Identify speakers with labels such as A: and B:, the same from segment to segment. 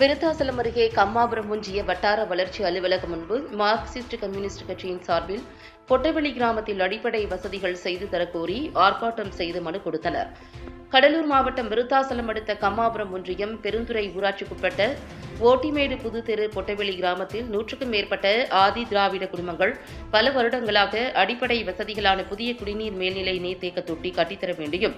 A: விருத்தாசலம் அருகே கம்மாபுரம் ஒன்றிய வட்டார வளர்ச்சி அலுவலகம் முன்பு மார்க்சிஸ்ட் கம்யூனிஸ்ட் கட்சியின் சார்பில் கொட்டவெளி கிராமத்தில் அடிப்படை வசதிகள் செய்து தரக்கோரி ஆர்ப்பாட்டம் செய்து மனு கொடுத்தனர். கடலூர் மாவட்டம் விருத்தாசலம் அடுத்த கம்மாபுரம் ஒன்றியம் பெருந்துறை ஊராட்சிக்குட்பட்ட ஓட்டிமேடு புதுத்தெரு பொட்டவெளி கிராமத்தில் நூற்றுக்கும் மேற்பட்ட ஆதி திராவிட குடும்பங்கள் பல வருடங்களாக அடிப்படை வசதிகளான புதிய குடிநீர் மேல்நிலை நீர்த்தேக்க தொட்டி கட்டித்தர வேண்டியும்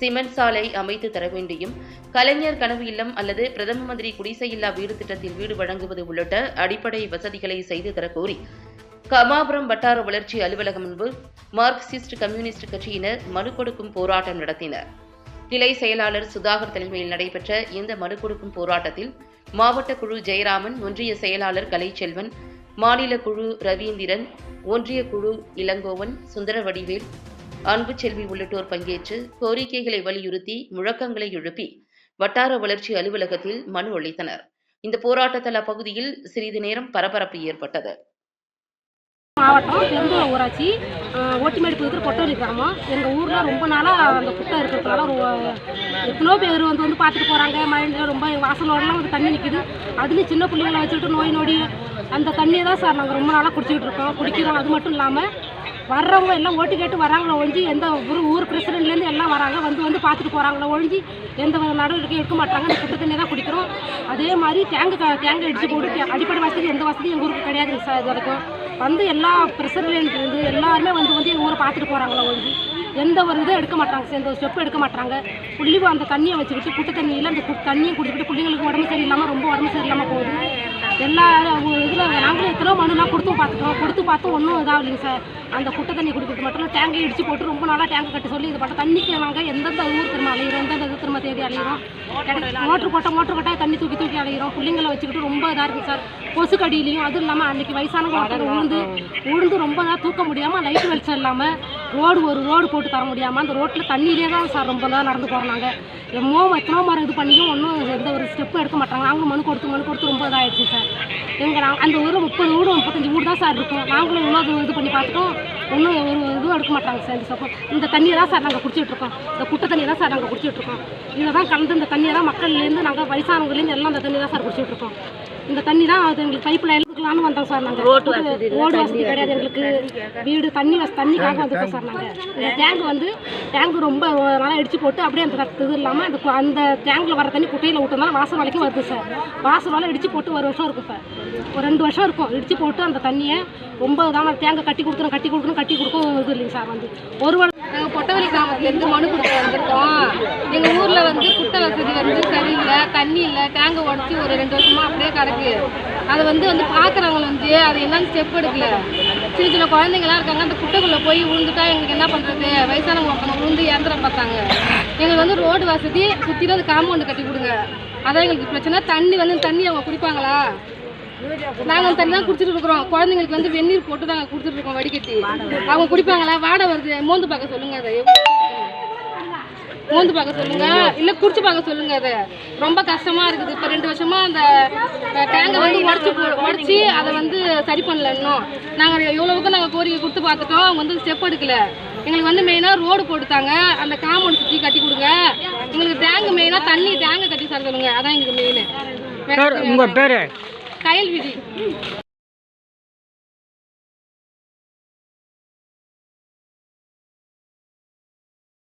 A: சிமெண்ட் சாலை அமைத்து தர வேண்டியும் கலைஞர் கனவு இல்லம் அல்லது பிரதம மந்திரி குடிசையில்லா வீடு திட்டத்தில் வீடு வழங்குவது உள்ளிட்ட அடிப்படை வசதிகளை செய்து தர கோரி கமாபுரம் வட்டார வளர்ச்சி அலுவலகம் முன்பு மார்க்சிஸ்ட் கம்யூனிஸ்ட் கட்சியினர் மனு கொடுக்கும் போராட்டம் நடத்தினர். கிளை செயலாளர் சுதாகர் தலைமையில் நடைபெற்ற இந்த மனு கொடுக்கும் போராட்டத்தில் மாவட்ட குழு ஜெயராமன் ஒன்றிய செயலாளர் கலைச்செல்வன் மாநில குழு ரவீந்திரன் ஒன்றிய குழு இளங்கோவன் சுந்தரவடிவேல் அன்புச்செல்வி உள்ளிட்டோர் பங்கேற்று கோரிக்கைகளை வலியுறுத்தி முழக்கங்களை எழுப்பி வட்டார வளர்ச்சி அலுவலகத்தில் மனு அளித்தனர். இந்த போராட்டத்தில் அப்பகுதியில் சிறிது நேரம் பரபரப்பு ஏற்பட்டது.
B: மாவட்டம் பெருந்தூர் ஊராட்சி ஓட்டிமேடு புதுத்தூர் பொட்டவெளி கிராமம். எங்கள் ஊரில் ரொம்ப நாளாக அந்த குட்டை இருக்கிறதுனால எத்தனோ பேர் வந்து வந்து பார்த்துட்டு போகிறாங்க மழை ரொம்ப வாசலோடலாம் வந்து தண்ணி நிற்கிது அதுலேயும் சின்ன பிள்ளைங்களை வச்சுக்கிட்டு நோய் நொடி அந்த தண்ணியை தான் சார் நாங்கள் ரொம்ப நாளாக குடிச்சிக்கிட்டு இருக்கோம். குடிக்கிறோம். அது மட்டும் இல்லாமல் வர்றவங்க எல்லாம் ஓட்டு கேட்டு வராங்களோ ஒழிஞ்சு எந்த ஊர் ஊர் பிரசிடென்ட்லேருந்து எல்லாம் வராங்க வந்து வந்து பார்த்துட்டு போகிறாங்களோ ஒழிஞ்சு எந்த வித நடவடிக்கையும் எடுக்க மாட்டாங்க அந்த குட்டை தண்ணி தான் குடிக்கிறோம். அதே மாதிரி டேங்கு க- டேங்கு அடிச்சு போட்டு அடிப்படை வசதி எந்த வசதியும் எங்கள் ஊருக்கு கிடையாதுங்க சார் இது வரைக்கும் வந்து எல்லா பிரசிடென்ட்லேருந்து எல்லாருமே வந்து வந்து எங்கள் ஊரை பார்த்துட்டு போகிறாங்களோ ஒழிஞ்சு எந்த ஒரு இதுவும் எடுக்க மாட்டாங்க சார் எந்த ஒரு ஸ்டெப் எடுக்க மாட்டாங்க. புள்ளி அந்த தண்ணியை வச்சுக்கிட்டு குட்டை தண்ணியில் அந்த கு- தண்ணியை குடிச்சிக்கிட்டு பிள்ளைங்களுக்கு உடம்பு சரியில்லாமல் ரொம்ப உடம்பு சரியில்லாமல் போகுது. எல்லா இதில் நாங்களும் எத்தனோ மனுலாம் கொடுத்தும் பார்த்துட்டோம் கொடுத்து பார்த்தும் ஒன்றும் இதாகலைங்க சார். அந்த குட்டை தண்ணி குடிக்கிறது மட்டும் டேங்கை இடிச்சு போட்டு ரொம்ப நாளாக டேங்க் கட்டி சொல்லி இது பண்ண தண்ணிக்கு நாங்கள் எந்தெந்த ஊர் திரும்ப அலைகிறோம் எந்தெந்த இது திரும்ப தேடி அலைகிறோம் மோட்ரு போட்டால் மோட்ரு போட்டால் தண்ணி தூக்கி தூக்கி அலைகிறோம் பிள்ளைங்களை வச்சுக்கிட்டு ரொம்ப இதாக இருக்குது சார். கொசு கடியிலையும் அதுவும் இல்லாமல் அன்றைக்கி வயசானவங்க உழுந்து உழுந்து ரொம்ப இதாக தூக்க முடியாமல் லைட் வெளிச்சம் இல்லாமல் ரோடு ஒரு ரோடு போட்டு தர முடியாமல் அந்த ரோட்டில் தண்ணியிலே தான் சார் ரொம்ப தான் நடந்து போகிறோம் நாங்கள் எம்மோ எத்தனோ மரம் இது பண்ணியும் ஒன்றும் எந்த ஒரு ஸ்டெப்பும் எடுக்க மாட்டாங்க. நாங்களும் மனு கொடுத்து மனு கொடுத்து ரொம்ப இதாகிடுச்சு சார். எங்கள் நாங்கள் அந்த ஊரில் முப்பது வீடு முப்பத்தஞ்சு வீடு தான் சார் இருக்கும். நாங்களும் இன்னும் இது இது பண்ணி பார்த்துட்டோம். ஒன்றும் ஒரு இதுவும் எடுக்க மாட்டாங்க சார் இந்த சப்போ. இந்த தண்ணியை தான் சார் நாங்கள் குடிச்சிட்ருக்கோம் இந்த குட்டை தண்ணியை தான் சார் நாங்கள் குடிச்சிட்ருக்கோம் இதை தான் கலந்து இந்த தண்ணியை தான் மக்கள்லேருந்து நாங்கள் வயசானவங்கலேருந்து எல்லாம் அந்த தண்ணி தான் சார் குடிச்சிட்ருக்கோம் இந்த தண்ணி தான் அது எங்களுக்கு பைப்பில் எடுக்கலாம்னு வந்தோம் சார் நாங்கள் ரோடு வசதி கிடையாது. எங்களுக்கு வீடு தண்ணி வசதி தண்ணிக்காக வந்துட்டோம் சார் நாங்கள் இந்த டேங்க் வந்து டேங்க் ரொம்ப நல்லா இடிச்சு போட்டு அப்படியே அந்த இது இல்லாமல் அந்த அந்த டேங்கில் வர தண்ணி குட்டையில் விட்டோம்னா வாசல் வரைக்கும் வருது சார். வாசல் வரை இடிச்சு போட்டு ஒரு வருஷம் இருக்கும் சார். ஒரு ரெண்டு வருஷம் இருக்கும். இடிச்சு போட்டு அந்த தண்ணியை ரொம்ப இதான தேங்காய் கட்டி கொடுக்கணும் கட்டி கொடுக்கணும் கட்டி கொடுக்கும் இது இல்லைங்க சார் வந்து. ஒரு வருடம்
C: நாங்கள் பொட்டவெளி கிராமத்துலேருந்து மனு கொடுக்க வந்திருக்கோம். எங்கள் வந்து குட்டை வசதி வந்து சரியில்லை தண்ணி இல்லை டேங்கை உடச்சி ஒரு ரெண்டு வருஷமாக அப்படியே கிடக்கு. அதை வந்து வந்து பார்க்குறவங்க வந்து அது என்னன்னு ஸ்டெப் எடுக்கல. சின்ன சின்ன குழந்தைங்களாம் இருக்காங்க அந்த குட்டைக்குள்ளே போய் விழுந்துட்டா எங்களுக்கு என்ன பண்ணுறது வயசானவங்க ஒருத்தவங்க விழுந்து இறந்துட பார்த்தாங்க எங்களுக்கு வந்து ரோடு வசதி சுற்றிலும் அது காம்பவுண்டு கட்டி கொடுங்க. அதான் எங்களுக்கு பிரச்சனை. தண்ணி வந்து தண்ணி அவங்க குடிப்பாங்களா? நாங்கள் தண்ணி தான் குடிச்சிட்டு இருக்கிறோம். குழந்தைங்களுக்கு வந்து வெந்நீர் போட்டு நாங்கள் கொடுத்துட்டு இருக்கோம் வடிகட்டி. அவங்க குடிப்பாங்களா? வாடை வருது. மோந்து பார்க்க சொல்லுங்க அதை. மோந்து பார்க்க சொல்லுங்க. இல்ல குடிச்சு பார்க்க சொல்லுங்க அதை. ரொம்ப கஷ்டமா இருக்குது. இப்போ ரெண்டு வருஷமா அந்த டேங்கை வந்து உடச்சி உடச்சி அதை வந்து சரி பண்ணல இன்னும். நாங்கள் எவ்வளவுக்கு நாங்கள் கோரிக்கை கொடுத்து பார்த்துட்டோம். அவங்க வந்து ஸ்டெப் எடுக்கல. எங்களுக்கு வந்து மெயினாக ரோடு போட்டுத்தாங்க அந்த காம்பவுண்ட் சுற்றி கட்டி கொடுங்க. எங்களுக்கு டேங்கு மெயினாக தண்ணி டேங்கை கட்டி தர சொல்லுங்க. அதான் எங்களுக்கு மெயின்
D: உங்கள் பேர்?
C: கயல் விதி